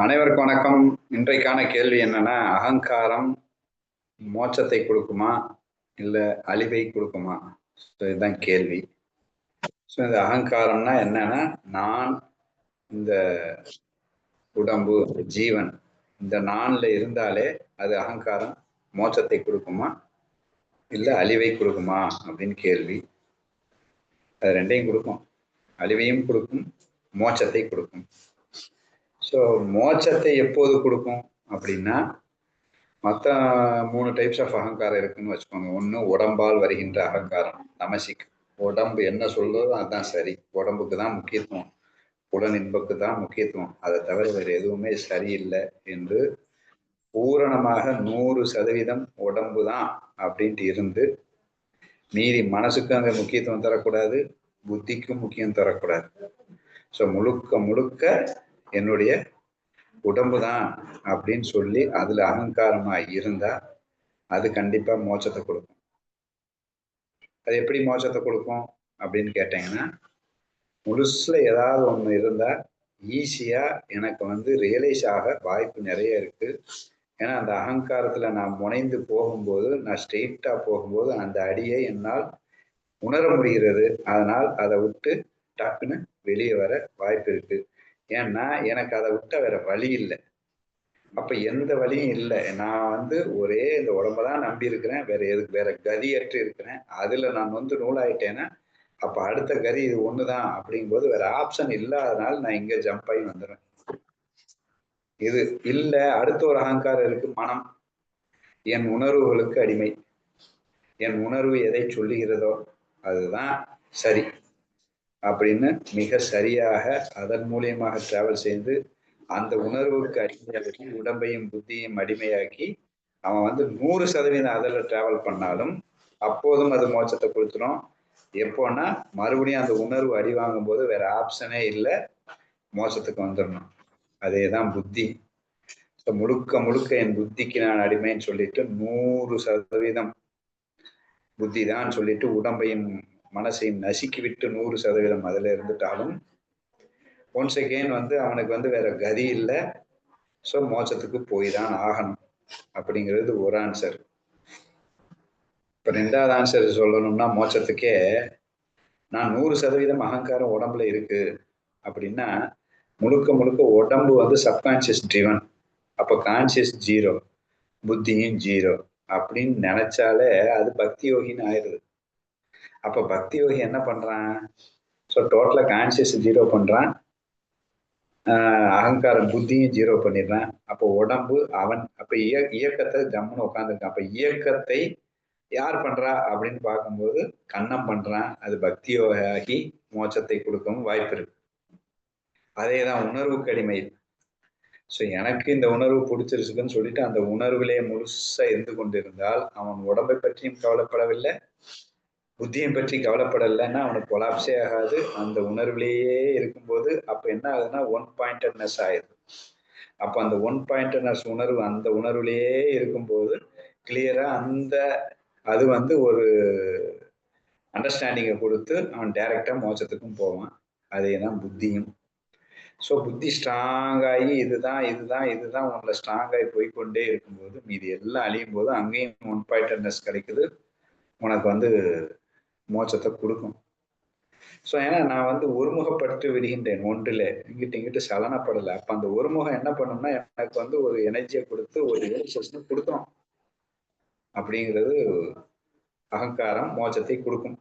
அனைவருக்கும் வணக்கம். இன்றைக்கான கேள்வி என்னன்னா அகங்காரம் மோட்சத்தை கொடுக்குமா? இல்ல அழிவை கொடுக்குமா? இதுதான் கேள்வி. ஸோ இந்த அகங்காரம்னா என்னன்னா நான் இந்த உடம்பு ஜீவன் இந்த நான்ல இருந்தாலே அது அகங்காரம் மோட்சத்தை கொடுக்குமா? இல்ல அழிவை கொடுக்குமா? அப்படின்னு கேள்வி. அது ரெண்டையும் கொடுக்கும். அழிவையும் கொடுக்கும் மோட்சத்தை கொடுக்கும். ஸோ மோட்சத்தை எப்போது கொடுக்கும் அப்படின்னா மற்ற மூணு டைப்ஸ் ஆஃப் அகங்காரம் இருக்குன்னு வச்சுக்கோங்க. ஒன்று உடம்பால் வருகின்ற அகங்காரம் தமசிக் உடம்பு என்ன சொல்லுதோ அதுதான் சரி. உடம்புக்கு தான் முக்கியத்துவம். புலன் இன்புக்கு தான் முக்கியத்துவம். அதை தவிர வேறு எதுவுமே சரியில்லை என்று பூரணமாக நூறு சதவீதம் உடம்பு தான் அப்படின்ட்டு இருந்து மீதி மனசுக்கும் அங்கே முக்கியத்துவம் தரக்கூடாது புத்திக்கும் முக்கியம் தரக்கூடாது. ஸோ முழுக்க முழுக்க என்னுடைய உடம்பு தான் அப்படின்னு சொல்லி அதுல அகங்காரமா இருந்தா அது கண்டிப்பா மோச்சத்தை கொடுக்கும். அது எப்படி மோச்சத்தை கொடுக்கும் அப்படின்னு கேட்டீங்கன்னா முழுசுல ஏதாவது ஒண்ணு இருந்தா ஈஸியா எனக்கு வந்து ரியலைஸ் ஆக வாய்ப்பு நிறைய இருக்கு. ஏன்னா அந்த அகங்காரத்துல நான் முனைந்து போகும்போது நான் ஸ்ட்ரெயிட்டா போகும்போது அந்த அடியை என்னால் உணர முடிகிறது. அதனால் அதை விட்டு டக்குன்னு வெளியே வர வாய்ப்பு இருக்கு. ஏன்னா எனக்கு அதை விட்ட வேற வழி இல்லை. அப்ப எந்த வழியும் இல்லை. நான் வந்து ஒரே இந்த உடம்பதான் நம்பி இருக்கிறேன். வேற எதுக்கு வேற கதியற்று இருக்கிறேன். அதுல நான் வந்து நூலாயிட்டேன்னா அப்ப அடுத்த கதி இது ஒண்ணுதான் அப்படிங்கும்போது வேற ஆப்ஷன் இல்லாதனால நான் இங்க ஜம்ப் ஆகி வந்துடுறேன் இது இல்ல அடுத்த ஒரு அகங்காரம் இருக்கு மனம். என் உணர்வுகளுக்கு அடிமை. என் உணர்வு எதை சொல்லுகிறதோ அதுதான் சரி. அப்படின்னு மிக சரியாக அதன் மூலியமாக டிராவல் செய்து அந்த உணர்வுக்கு அடிமையாக்கி உடம்பையும் புத்தியையும் அடிமையாக்கி அவன் வந்து நூறு சதவீதம் அதில் டிராவல் பண்ணாலும் அப்போதும் அது மோட்சத்தை கொடுத்துரும். எப்போன்னா மறுபடியும் அந்த உணர்வு அடி வாங்கும் போது வேற ஆப்ஷனே இல்லை மோசத்துக்கு வந்துடணும் அதே தான் புத்தி. ஸோ முழுக்க முழுக்க என் புத்திக்கு நான் அடிமைன்னு சொல்லிட்டு நூறு சதவீதம் புத்தி தான் சொல்லிட்டு உடம்பையும் மனசை நசுக்கி விட்டு நூறு சதவீதம் அதுல இருந்துட்டாலும் ஒன்ஸ் அகெயின் வந்து அவனுக்கு வந்து வேற கதி இல்லை. ஸோ மோட்சத்துக்கு போய் தான் ஆகணும் அப்படிங்கிறது ஒரு ஆன்சர் இப்போ ரெண்டாவது ஆன்சர் சொல்லணும்னா மோட்சத்துக்கே நான் நூறு சதவீதம் அகங்காரம் உடம்புல இருக்கு அப்படின்னா முழுக்க முழுக்க உடம்பு வந்து சப்கான்சியஸ் ட்ரிவன் அப்போ கான்சியஸ் ஜீரோ புத்தியும் ஜீரோ அப்படின்னு நினைச்சாலே அது பக்தி யோகின்னு ஆயிடுது. அப்ப பக்தி யோகி என்ன பண்றான்? ஸோ டோட்டலா கான்சியஸ் ஜீரோ பண்றான். அகங்காரம் புத்தியும் ஜீரோ பண்ணிடுறான். அப்போ உடம்பு அவன் அப்ப இய இயக்கத்தை ஜம்முன்னு உட்காந்துருக்கான் அப்ப இயக்கத்தை யார் பண்றா? அப்படின்னு பார்க்கும்போது கண்ணம் பண்றான். அது பக்தியோகி மோட்சத்தை கொடுக்கவும் வாய்ப்பு இருக்கு. அதே தான் உணர்வு கடிமை. ஸோ எனக்கு இந்த உணர்வு பிடிச்சிருச்சுன்னு சொல்லிட்டு அந்த உணர்விலே முழுசா இருந்து கொண்டிருந்தால் அவன் உடம்பை பற்றியும் கவலைப்படவில்லை. புத்தியை பற்றி கவலைப்படலைன்னா அவனுக்கு கொலாப்ஸே ஆகாது. அந்த உணர்விலேயே இருக்கும்போது அப்போ என்ன ஆகுதுன்னா ஒன் பாயிண்டட்னஸ் ஆயிடுது. அப்போ அந்த ஒன் பாயிண்டட்னஸ் உணர்வு அந்த உணர்விலேயே இருக்கும்போது கிளியராக அந்த அது வந்து ஒரு அண்டர்ஸ்டாண்டிங்கை கொடுத்து அவன் டைரக்டா மோச்சத்துக்கும் போவான். அதே தான் புத்தியும். ஸோ புத்தி ஸ்ட்ராங்காகி இதுதான் இதுதான் இதுதான் உங்களை ஸ்ட்ராங்காகி போய்கொண்டே இருக்கும்போது மீதி எல்லாம் அழியும் போது அங்கேயும் ஒன் பாயிண்டட்னஸ் கிடைக்குது. உனக்கு வந்து மோட்சத்தை கொடுக்கும். ஸோ ஏன்னா நான் வந்து ஒருமுகப்பட்டு விடுகின்றேன் ஒன்றில். இங்கிட்டு இங்கிட்டு சலனப்படலை. அப்போ அந்த ஒருமுகம் என்ன பண்ணும்னா எனக்கு வந்து ஒரு எனர்ஜியை கொடுத்து ஒரு ரிலாக்ஸேஷனை கொடுத்துரும் அப்படிங்கிறது அகங்காரம் மோட்சத்தை கொடுக்கும்.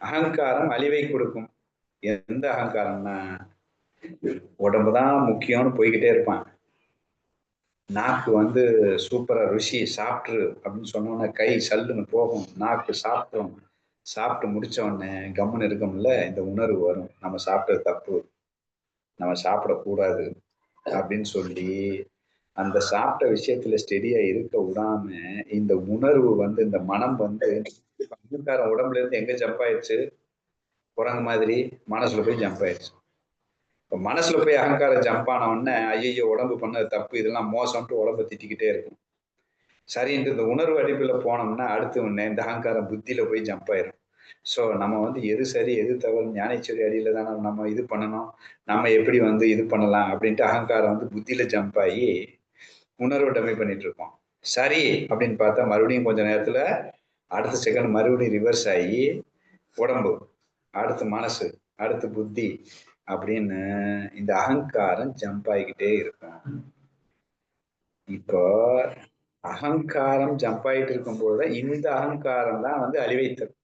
அகங்காரம் அழிவை கொடுக்கும். எந்த அகங்காரம்னா உடம்பு தான் முக்கியம்னு போய்கிட்டே இருப்பான். நாக்கு வந்து சூப்பரா ருசி சாப்பிட்ரு அப்படின்னு சொன்னோன்னே கை சல்லுன்னு போகும். நாக்கு சாப்பிட்டோம். சாப்பிட்டு முடிச்ச உடனே கம்முன்னு இருக்கோம்ல இந்த உணர்வு வரும். நம்ம சாப்பிட்டது தப்பு. நம்ம சாப்பிடக்கூடாது அப்படின்னு சொல்லி அந்த சாப்பிட்ட விஷயத்துல ஸ்டெடியா இருக்க விடாம இந்த உணர்வு வந்து இந்த மனம் வந்து பங்குக்கார உடம்புல இருந்து எங்க ஜம்ப் ஆயிடுச்சு? குரங்கு மாதிரி மனசுல போய் ஜம்ப் ஆயிடுச்சு. மனசுல போய் அகங்காரம் ஜம்ப் ஆன உடனே ஐயோ உடம்பு பண்ணது தப்பு இதெல்லாம் மோசம்ட்டு உடம்பு திட்டிக்கிட்டே இருக்கும். சரின்ட்டு இந்த உணர்வு அடிப்பில் போனோம்னா அடுத்து உடனே இந்த அகங்காரம் புத்தியில போய் ஜம்ப் ஆயிரும். ஸோ நம்ம வந்து எது சரி எது தவறு ஞானேஸ்வரி அடியில் தானே நம்ம இது பண்ணணும் நம்ம எப்படி வந்து இது பண்ணலாம் அப்படின்ட்டு அகங்காரம் வந்து புத்தியில ஜம்ப் ஆகி உணர்வு டம்மி பண்ணிட்டு இருக்கோம். சரி அப்படின்னு பார்த்தா மறுபடியும் கொஞ்ச நேரத்துல அடுத்த செகண்ட் மறுபடியும் ரிவர்ஸ் ஆகி உடம்பு அடுத்து மனசு அடுத்து புத்தி அப்படின்னு இந்த அகங்காரம் ஜம்ப் ஆகிக்கிட்டே இருக்கும். இப்போ அகங்காரம் ஜம்ப் ஆகிட்டு இருக்கும்போது இந்த அகங்காரம் தான் வந்து அழிவை தரும்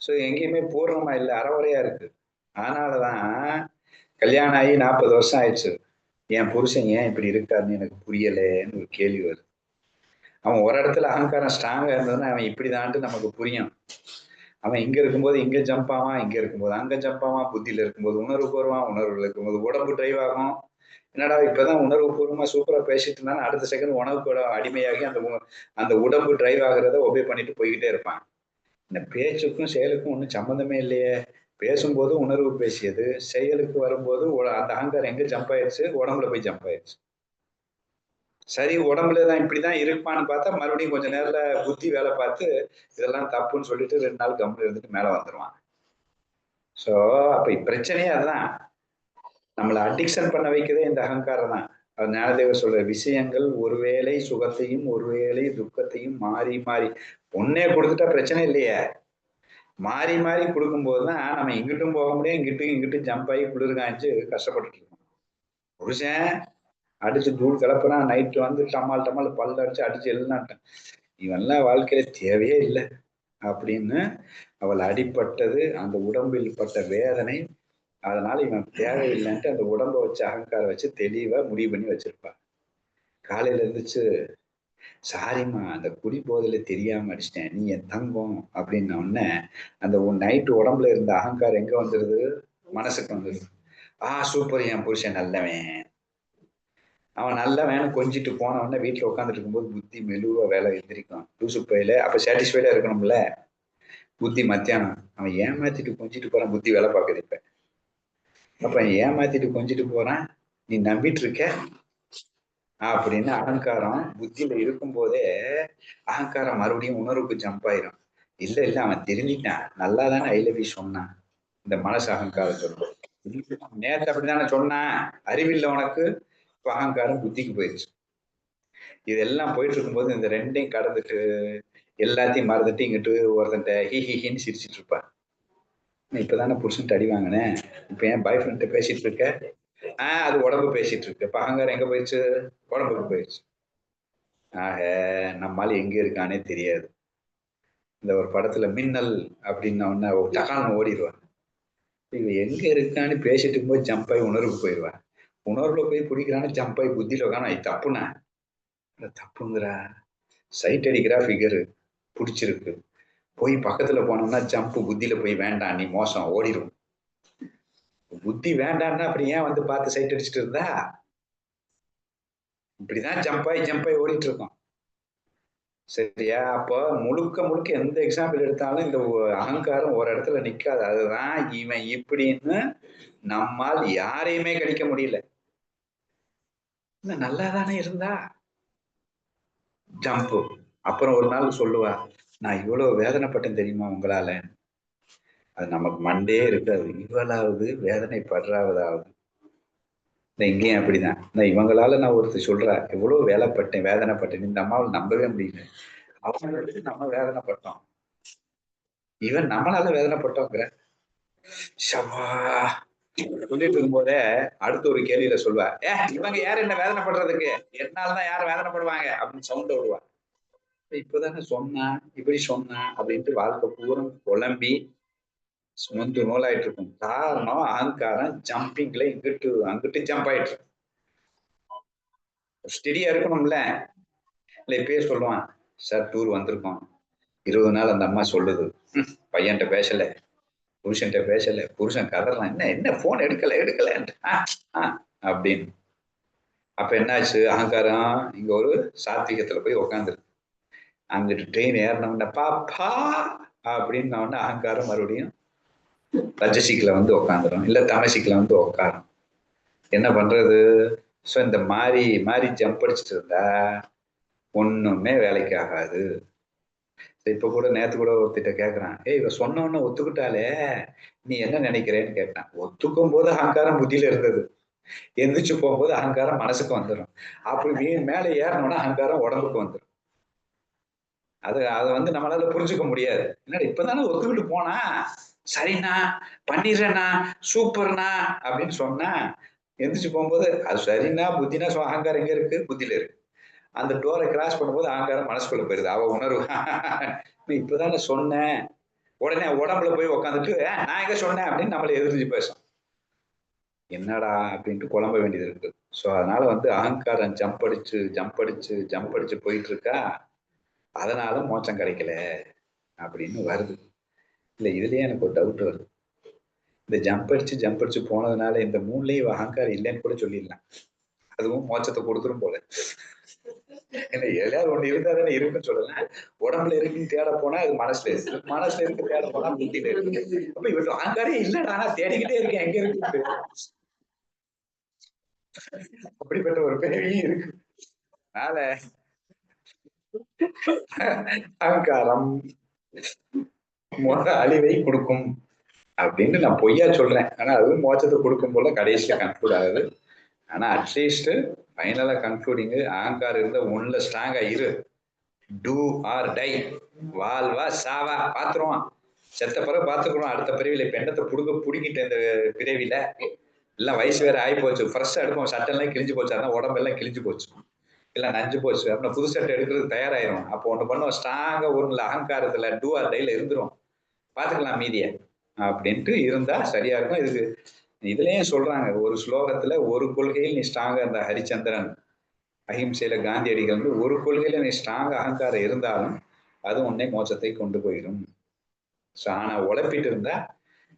ஸோ எங்கேயுமே பூர்ணமா இல்லை அறவரையா இருக்கு. அதனாலதான் கல்யாணம் ஆகி நாற்பது வருஷம் ஆயிடுச்சு. என் புருஷன் ஏன் இப்படி இருக்காருன்னு எனக்கு புரியலேன்னு ஒரு கேள்வி வருது. அவன் ஒரு இடத்துல அகங்காரம் ஸ்ட்ராங்கா இருந்ததுன்னா அவன் இப்படிதான்ட்டு நமக்கு புரியும். அவன் இங்க இருக்கும்போது இங்க ஜம்ப் ஆவான் இங்க இருக்கும்போது அங்க ஜம்ப் ஆவான் புத்தியில இருக்கும்போது உணர்வு பூர்வம் உணர்வுல இருக்கும்போது உடம்பு டிரைவ் ஆகும். என்னடா இப்பதான் உணர்வு பூர்வமா சூப்பரா பேசிட்டு இருந்தாலும் அடுத்த செகண்ட் உணவுக்கு அடிமையாகி அந்த அந்த உடம்பு டிரைவ் ஆகுறத ஒபே பண்ணிட்டு போய்கிட்டே இருப்பான். இந்த பேச்சுக்கும் செயலுக்கும் ஒன்றும் சம்மந்தமே இல்லையே. பேசும்போது உணர்வு பேசியது செயலுக்கு வரும்போது அந்த அகங்காரம் எங்க ஜம்ப் ஆயிடுச்சு? உடம்புல போய் ஜம்ப் ஆயிடுச்சு. சரி உடம்புல தான் இப்படிதான் இருப்பான்னு பார்த்தா மறுபடியும் கொஞ்ச நேரத்துல புத்தி வேலை பார்த்து இதெல்லாம் தப்புன்னு சொல்லிட்டு ரெண்டு நாள் கம்பெனி இருந்துட்டு மேல வந்துருவான் ஸோ அப்ப பிரச்சனையே அதுதான். நம்மளை அடிக்ஷன் பண்ண வைக்கிறதே இந்த அகங்காரம் தான். அது ஞானதேவர் சொல்ற விஷயங்கள் ஒருவேளை சுகத்தையும் ஒருவேளை துக்கத்தையும் மாறி மாறி. ஒன்னே கொடுத்துட்டா பிரச்சனை இல்லையே. மாறி மாறி கொடுக்கும்போது தான் நம்ம இங்கிட்டும் போக முடியும் இங்கிட்டும் இங்கிட்டும் ஜம்ப் ஆகி குளிர் காய்ச்சி கஷ்டப்பட்டுட்டு இருக்கோம். புருஷன் அடிச்சு தூள் கிளப்புறான் நைட்டு வந்து டமால் டமால் பல்ல அடிச்சு அடிச்சு எழுதினாட்டேன் இவன்லாம் வாழ்க்கையில தேவையே இல்லை. அப்படின்னு அவள் அடிப்பட்டது அந்த உடம்பில் பட்ட வேதனை அதனால இவன் தேவையில்லைன்ட்டு அந்த உடம்ப வச்சு அகங்காரம் வச்சு தெளிவா முடிவு பண்ணி வச்சிருப்பான் காலையில இருந்துச்சு சாரிம்மா அந்த குடி போதில தெரியாம அடிச்சிட்டேன். நீ என் தங்கம். அப்படின்ன உடனே அந்த நைட்டு உடம்புல இருந்த அகங்காரம் எங்க வந்துடுது மனசுக்கு வந்துடுது ஆ சூப்பர் என் புருஷன் நல்லவன். அவன் நல்லா வேணும் கொஞ்சிட்டு போன உடனே வீட்டுல உட்காந்துட்டு இருக்கும்போது புத்தி மெலுவா வேலை எந்திரிக்கும். லூசு போயில அப்ப சாட்டிஸ்ஃபைடா இருக்கணும்ல? புத்தி மத்தியானம். அவன் ஏமாத்திட்டு கொஞ்சிட்டு போறான் புத்தி வேலை பார்க்குது இப்ப. அப்ப ஏமாத்திட்டு கொஞ்சிட்டு போறான் நீ நம்பிட்டு இருக்க? அப்படின்னு அகங்காரம் புத்தியில இருக்கும் போதே அகங்காரம் மறுபடியும் உணர்வுக்கு ஜம்ப் ஆயிரும். இல்ல இல்ல அவன் தெரிஞ்சிட்டான் நல்லா தானே ஐ லவ் யூ சொன்னான். இந்த மனசு அகங்காரம் சொல்லும் நேத்து அப்படிதானே சொன்னான். அறிவில்லை உனக்கு. இப்ப அகங்காரம் புத்திக்கு போயிடுச்சு. இதெல்லாம் போயிட்டு இருக்கும்போது இந்த ரெண்டையும் கடந்துட்டு எல்லாத்தையும் மறந்துட்டு இங்கிட்டு ஒருத்தன்ட்ட ஹி ஹி ஹின்னு சிரிச்சிட்டு இருப்பான். இப்பதானே புருஷன் அடி வாங்கினேன் இப்ப ஏன் பாய் ஃப்ரெண்ட்ட பேசிட்டு இருக்க? ஆஹ் அது உடம்பு பேசிட்டு இருக்கு. இப்ப அகங்காரம் எங்க போயிடுச்சு? உடம்புக்கு போயிடுச்சு. ஆக நம்மால எங்க இருக்கானே தெரியாது. இந்த ஒரு படத்துல மின்னல் அப்படின்ன ஒரு டகால்னு ஓடிடுவான் இவன் எங்க இருக்கான்னு பேசிட்டு போய் ஜம்ப் ஆகி உணர்வுக்கு போயிடுவான். உணர்வுல போய் பிடிக்கிறான்னு ஜம்ப் ஆகி புத்தியில உட்காந்து அது தப்புங்கிறா. சைட் அடிக்கிறா ஃபிகரு பிடிச்சிருக்கு. போய் பக்கத்துல போனோம்னா ஜம்ப் புத்தியில போய் வேண்டாம் நீ மோசம் ஓடிடும் புத்தி வேண்டாம்னா அப்படி ஏன் வந்து பார்த்து சைட் அடிச்சுட்டு இருந்தா? இப்படிதான் ஜம்ப் ஆகி ஜம்ப் ஆகி ஓடிட்டு இருக்கோம் சரியா அப்போ முழுக்க முழுக்க எந்த எக்ஸாம்பிள் எடுத்தாலும் இந்த அகங்காரம் ஒரு இடத்துல நிக்காது. அதுதான் இவன் இப்படின்னு நம்மால் யாரையுமே கடிக்க முடியல. நல்லா தானே இருந்தா? ஜம்பு. அப்புறம் ஒரு நாள் சொல்லுவா நான் இவ்வளவு வேதனைப்பட்டேன் தெரியுமா உங்களால? அது நமக்கு மண்டே இருக்காது. இவளாவது வேதனை படுறாவதாவது இங்கேயும் அப்படிதான். நான் இவங்களால நான் ஒருத்தர் சொல்றேன் எவ்வளவு வேலைப்பட்டேன் வேதனைப்பட்டேன். இந்த அம்மாவை நம்பவே முடியல. அவங்களுக்கு நம்ம வேதனைப்பட்டோம். இவன் நம்மளால வேதனைப்பட்டோங்கிற. சவா சொல்லிட்டு இருக்கும் போதே அடுத்த ஒரு கேள்வியில சொல்வா ஏ இவங்க யாரு என்ன வேதனை படுறதுக்கு என்னாலதான் யாரும் வேதனைப்படுவாங்க அப்படின்னு சவுண்ட் விடுவா இப்பதானே சொன்னான் இப்படி சொன்னான் அப்படின்ட்டு வாழ்க்கை பூரம் குழம்பி சுமந்து நூலாயிட்டு இருக்கும். காரணம் அகங்காரம் ஜம்பிங்ல இங்கிட்டு அங்கிட்டு ஜம்ப் ஆயிட்டு ஸ்டெடியா இருக்கணும்ல. இல்ல இப்பயே சொல்லுவான் சார் டூர் வந்திருக்கோம். இருபது நாள் அந்த அம்மா சொல்லுது. பையன்கிட்ட பேசல. புருஷன்கிட்ட பேசல புருஷன் கதறான் என்ன என்ன போன் எடுக்கல எடுக்கல அப்படின்னு. அப்ப என்னாச்சு? அகங்காரம் இங்க ஒரு சாத்விகத்துல போய் உக்காந்துருக்கு. அங்கிட்டு ட்ரெயின் ஏறினவன பாப்பா! அப்படின்னு நான் அகங்காரம் மறுபடியும் ரஜசிக்கில் வந்து உக்காந்துரும். இல்லை தமசிக்கில் வந்து உக்காரும். என்ன பண்றது? ஸோ இந்த மாதிரி மாதிரி ஜம்ப் அடிச்சுட்டு இருந்தா ஒண்ணுமே வேலைக்கு ஆகாது. இப்ப கூட நேத்து கூட ஒருத்திட்ட கேக்குறான். ஏய் இவ சொன்ன உடனே ஒத்துக்கிட்டாலே நீ என்ன நினைக்கிறேன்னு கேட்டான். ஒத்துக்கும் போது அகங்காரம் புத்தியில இருந்தது. எந்திரிச்சு போகும்போது அகங்காரம் மனசுக்கு வந்துடும் அப்படி நீ மேல ஏறணும்னா அகங்காரம் உடம்புக்கு வந்துடும் அது அதை வந்து நம்மளால புரிஞ்சுக்க முடியாது. என்னடா இப்பதானே ஒத்துக்கிட்டு போனா? சரிண்ணா பண்ணிடுறேண்ணா சூப்பர்ண்ணா அப்படின்னு சொன்னா எந்திரிச்சு போகும்போது அது சரிண்ணா புத்தினா so அகங்காரம் இங்க இருக்கு புத்தியில இருக்கு. அந்த டோரை கிராஸ் பண்ணும்போது ஆங்காரம் மனசுக்குள்ள போயிருது. அவ உணர்வு? நீ இப்பதானே சொன்னேன் உடனே உடம்புல போய் உக்காந்துட்டு நான் எங்க சொன்னேன்? அப்படின்னு நம்மளை எதிர்த்து பேசும். என்னடா அப்படின்ட்டு குழம்ப வேண்டியது இருக்கு. ஸோ அதனால வந்து அகங்காரம் ஜம்ப் அடிச்சு ஜம்ப் அடிச்சு ஜம்ப் அடிச்சு போயிட்டு இருக்கா அதனால மோச்சம் கிடைக்கல அப்படின்னு வருது. இல்லை இதுலயே எனக்கு ஒரு டவுட் வருது. இந்த ஜம்ப் அடிச்சு ஜம்ப் அடிச்சு போனதுனால இந்த மூணுலயும் அகங்காரம் இல்லைன்னு கூட சொல்லிடலாம். அதுவும் மோச்சத்தை கொடுத்துரும் போல. என்ன எல்லாரும் ஒண்ணு இருந்தா தானே இருக்குன்னு சொல்லல. உடம்புல இருக்குன்னு தேட போனா அது மனசுல இருக்கு. மனசுல இருக்கு தேட போனா புத்தியில இருக்கு. அப்ப இவருக்கு அகங்காரே இல்லடா நான் தேடிக்கிட்டே இருக்கேன் எங்க இருக்கு அப்படிப்பட்ட ஒரு பிறவியும் இருக்கு. அதனால அகங்காரம் அழிவை கொடுக்கும் அப்படின்னு நான் பொய்யா சொல்றேன். ஆனா அதுவும் மோச்சத்தை கொடுக்கும் போல கடைசியில கணக்கூடாது ஆனா அட்லீஸ்ட் ஃபைனலா கன்க்ளூடிங் ஆங்கார் இருந்த ஒன்ல ஸ்ட்ராங்கா இரு. டூ ஆர் டை வாழ்வா சாவா பாத்துருவான் செத்த பிறகு பாத்துக்கிறோம் அடுத்த பிரிவில் இப்ப எண்ணத்தை புடுங்க புடுங்கிட்டு இந்த பிறவியில எல்லாம் வயசு வேற ஆகி போச்சு. ஃப்ரெஷ்ஷா எடுப்போம் சட்டை எல்லாம் கிழிஞ்சு போச்சு அதான் உடம்பெல்லாம் கிழிஞ்சு போச்சு. இல்லை நஞ்சு போச்சு. அப்புறம் புது சட்டை எடுக்கிறது தயாராயிரும். அப்போ ஒன்று பண்ணுவோம். ஸ்ட்ராங்கா ஒண்ணுல அகங்காரத்துல டூ ஆர் டைல இருந்துரும். பாத்துக்கலாம் மீதியை. அப்படின்ட்டு இருந்தா சரியா இருக்கும். இதுக்கு இதுலயும் சொல்றாங்க ஒரு ஸ்லோகத்துல ஒரு கொள்கையில் நீ ஸ்ட்ராங்கா இருந்த ஹரிச்சந்திரன். அஹிம்சையில காந்தியடிகள் வந்து ஒரு கொள்கையில நீ ஸ்ட்ராங் அகங்காரம் இருந்தாலும் அது உன்னை மோட்சத்தை கொண்டு போயிடும். ஸோ ஆனா உழைப்பிட்டு இருந்தா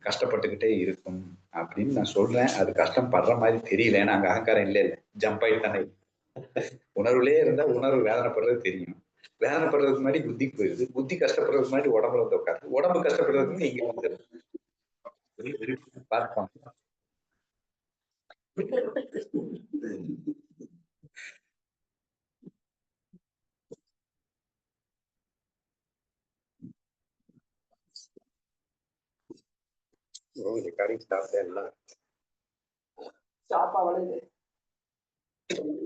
கஷ்டப்பட்டுக்கிட்டே இருக்கும் அப்படின்னு நான் சொல்றேன். அது கஷ்டம் படுற மாதிரி தெரியல ஏன்னா அங்க அகங்காரம் இல்லை இல்லை ஜம்ப் ஆயிட்டானே உணர்வுலயே இருந்தா உணர்வு வேதனைப்படுறது தெரியும். வேதனைப்படுறதுக்கு முன்னாடி புத்திக்கு போயிருது புத்தி கஷ்டப்படுறதுக்கு முன்னாடி உடம்புல வந்து உட்காரு. உடம்பு கஷ்டப்படுறதுக்கு இங்க வந்து பார்ப்போம். ஓ ரெக்கார்டிங் ஸ்டாப் எல்லாம் ஷாப்பா வளையுது